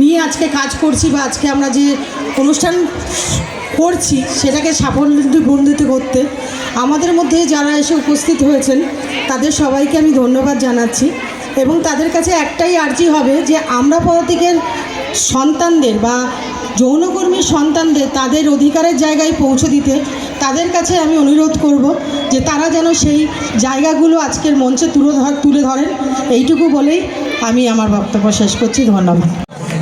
নিয়ে আজকে কাজ করছি বা আজকে আমরা যে অনুষ্ঠান করছি সেটাকে সাফল্যমণ্ডিত করতে, আমাদের মধ্যে যারা এসে উপস্থিত হয়েছেন, তাদের সবাইকে আমি ধন্যবাদ জানাচ্ছি এবং তাদের কাছে একটাই আর্জি হবে যে আমরা পদাতিকের সন্তানদের বা যৌনকর্মীর সন্তানদের তাদের অধিকারের জায়গায় পৌঁছে দিতে তাদের কাছে আমি অনুরোধ করব যে তারা যেন সেই জায়গাগুলো আজকের মঞ্চে তুলে ধর, তুলে ধরেন। এইটুকু বলেই আমি আমার বক্তব্য শেষ করছি। ধন্যবাদ।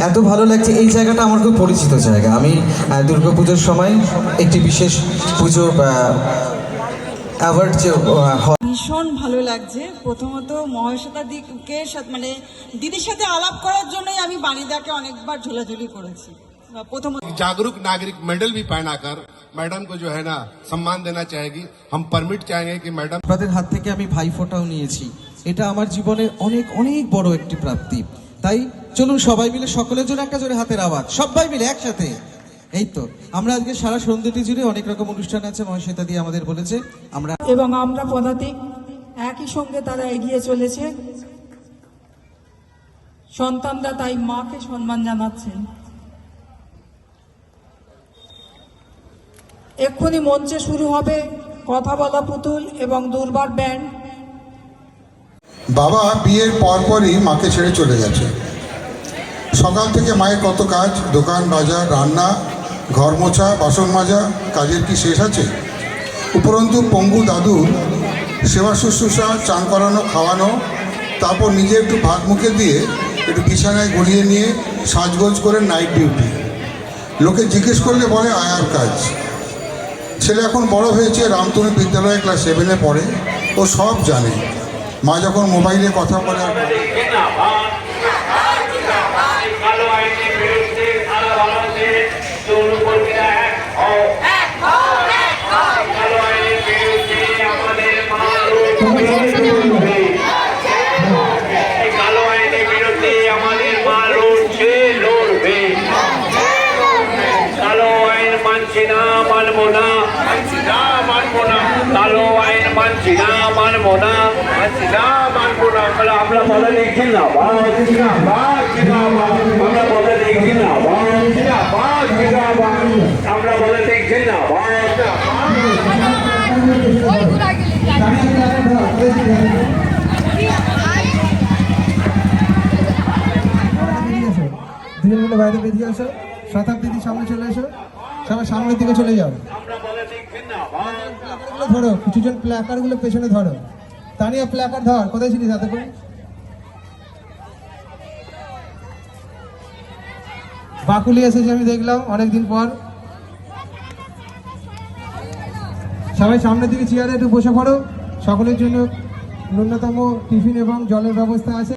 এত ভালো লাগছে এই জায়গাটা আমার খুব পরিচিত জায়গা আমি আহ, দুর্গাপুজোর সময় একটি বিশেষ পুজো অ্যাওয়ার্ড যে আহ, হয় ভীষণ ভালো লাগছে প্রথমত মহেশ্বতা দিকে সাথে মানে দিদির সাথে আলাপ করার জন্যই আমি বাণীদাকে অনেকবার ঝোলাঝুলি করেছি প্রথমত जागरूक नागरिक मेडल भी पहनाकर मैडम को जो है ना सम्मान देना चाहेगी हम परमिट चाहेंगे कि मैडम আপনাদের হাত থেকে আমি ভাইফোঁটাও নিয়েছি এটা আমার জীবনের অনেক অনেক বড় একটি প্রাপ্তি তাই চলুন সবাই মিলে সকলের জন্য একটা জোরে হাতের আওয়াজ। সবাই মিলে একসাথে। এই তো আমরা আজকে সারা সন্ধ্যেটি জুড়ে অনেক রকম অনুষ্ঠান আছে মহেশ্বেতা দিয়ে আমাদের বলেছে আমরা এবং আমরা পদাতিক একই সঙ্গে তারা এগিয়ে চলেছে। সন্তানরা তাই মাকে সম্মান জানাচ্ছেন। এক্ষুনি মঞ্চে শুরু হবে কথা বলা পুতুল এবং দুর্বার ব্যান্ড। বাবা বিয়ের পরপরই মাকে ছেড়ে চলে গেছে। সকাল থেকে মায়ের কত কাজ? দোকান, বাজার, রান্না, ঘর মোছা, বাসন মাজা, কাজের কি শেষ আছে? উপরন্তু পঙ্গু দাদুর সেবা শুশ্রূষা, চান করানো, খাওয়ানো, তারপর নিজে একটু ভাত মুখে দিয়ে একটু বিছানায় গড়িয়ে নিয়ে সাজগোজ করে নাইট ডিউটি লোকে জিজ্ঞেস করলে বলে আয়ার কাজ। ছেলে এখন বড় হয়েছে, রামতনু বিদ্যালয়ে ক্লাস সেভেনে পড়ে। ও সব জানে। মা যখন মোবাইলে কথা বলে আর কালো আইনের বিরুদ্ধে সারা ভারতে যৌনকর্মীরা এক হও কালো আইনের বিরুদ্ধে আমাদের মা লড়বে। এই কালো আইনের বিরুদ্ধে আমাদের মা লড়ছে লড়বে কালো আইন মানছি না মানবো না মানছি না মানবো না কালো আইন মানছি না মানবো না মানছি না মানবো না বলে আমরা দেখছি না আমরা দেখছি না না আমরা দেখছি বাইরে বেরিয়ে শতাব্দীর সামনে চলে এসো সবাই সামনের দিকে চলে যাও। ধরো কিছুজন প্ল্যাকার্ডগুলো পেছনে ধরো। তানিয়া প্ল্যাকার্ড ধর কোথায় ছিলিস এত করে বাকুলি এসেছে আমি দেখলাম অনেকদিন পর। সবাই সামনের দিকে চেয়ারে একটু বসে পড়ো। সকলের জন্য ন্যূনতম টিফিন এবং জলের ব্যবস্থা আছে।